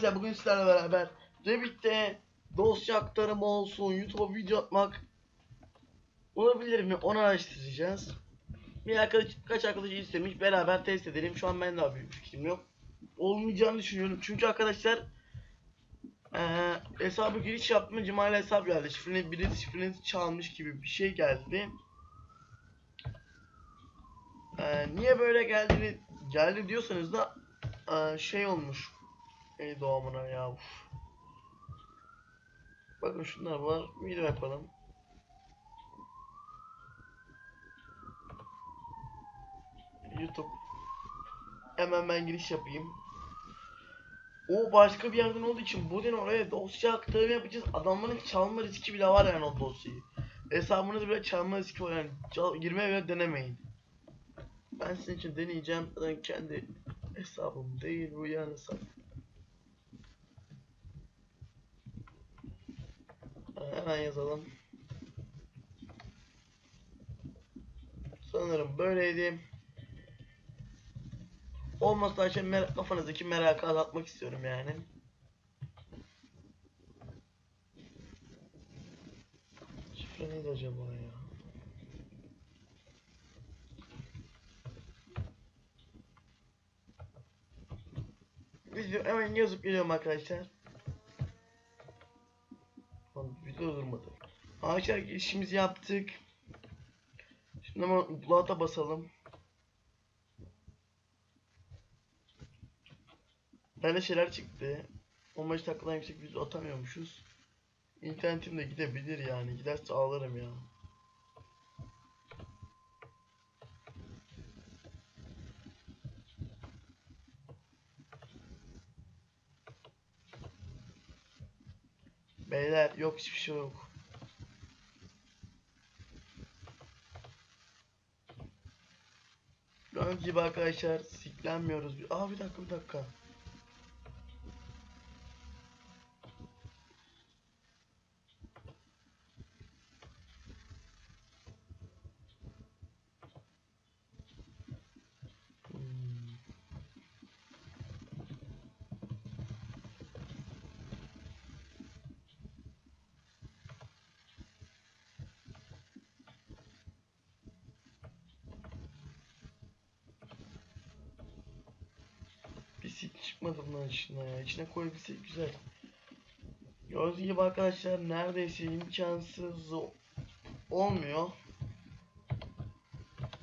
sizlerle beraber Reddit'te dosya aktarımı olsun, YouTube'a video atmak olabilir mi? Onu araştıracağız. Bir arkadaş, kaç arkadaş istemiş beraber test edelim. Şu an ben daha büyük fikrim yok. Olmayacağını düşünüyorum. Çünkü arkadaşlar eee hesabı giriş yaptım. Cemal hesap geldi. Şifreni biri şifrenizi çalmış gibi bir şey geldi. Eee, niye böyle geldiğini geldi diyorsanız da eee, şey olmuş. Ey doğumuna ya. uf. Bakın şunlar var. Video yapalım. YouTube. Hemen ben giriş yapayım. O başka bir yerden olduğu için bugün oraya dosya aktarımı yapacağız. Adamların çalma riski bile var yani o dosyayı. Hesabınızı bile çalma riski var yani. Çal, girmeye bile denemeyin. Ben sizin için deneyeceğim. Ben kendi hesabım değil bu yan hesap. Hemen yazalım. Sanırım böyleydi. Olmazsa işte mer kafanızdaki merakı azaltmak istiyorum yani. Şifre neydi acaba ya? Video hemen yazıp geliyorum arkadaşlar. Video durmadı. Arkadaşlar girişimizi yaptık. Şimdi hemen upload'a basalım. Böyle şeyler çıktı. 15 dakikadan yüksek video atamıyormuşuz. İnternetim de gidebilir yani. Giderse ağlarım ya. Beyler yok hiçbir şey yok. Gördüğünüz gibi arkadaşlar siklenmiyoruz. Aa bir dakika bir dakika. Bir sik çıkmadı bunların içine. İçine koyabilsek güzel. Gördüğünüz gibi arkadaşlar neredeyse imkansız olmuyor.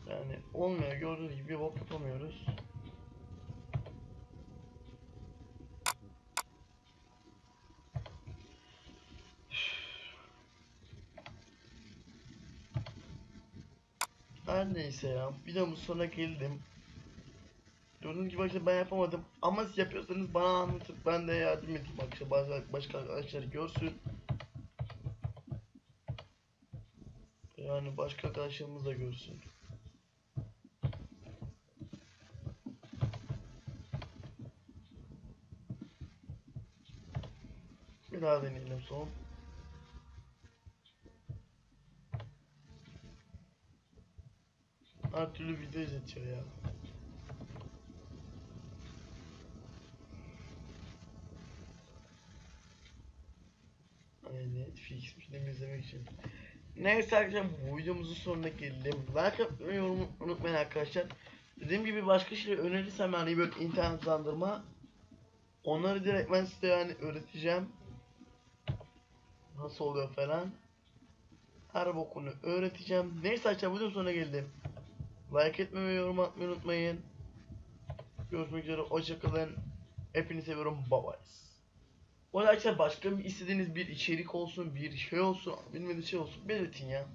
Yani olmuyor gördüğünüz gibi bok yapamıyoruz. Her neyse ya. Videomun sonuna geldim. Gördüğünüz gibi arkadaşlar ben yapamadım. Ama siz yapıyorsanız bana anlatın. Ben de yardım edeyim arkadaşlar. Başka, başka arkadaşlar görsün. Yani başka arkadaşlarımız da görsün. Bir daha deneyelim son. Her türlü video izletiyor ya. Ay Netflix film izlemek için. Neyse arkadaşlar bu videomuzun sonuna geldim. Like atmayı yorum unutmayın arkadaşlar. Dediğim gibi başka şeyler önerirsem yani böyle internet hızlandırma onları direkt ben size yani öğreteceğim. Nasıl oluyor falan. Her bokunu öğreteceğim. Neyse arkadaşlar videonun sonuna geldim. Like etmeyi ve yorum atmayı unutmayın. Görüşmek üzere. Hoşçakalın. Hepinizi seviyorum. Bye bye. Arada arkadaşlar başka bir istediğiniz bir içerik olsun, bir şey olsun, bilmediğiniz şey olsun belirtin ya.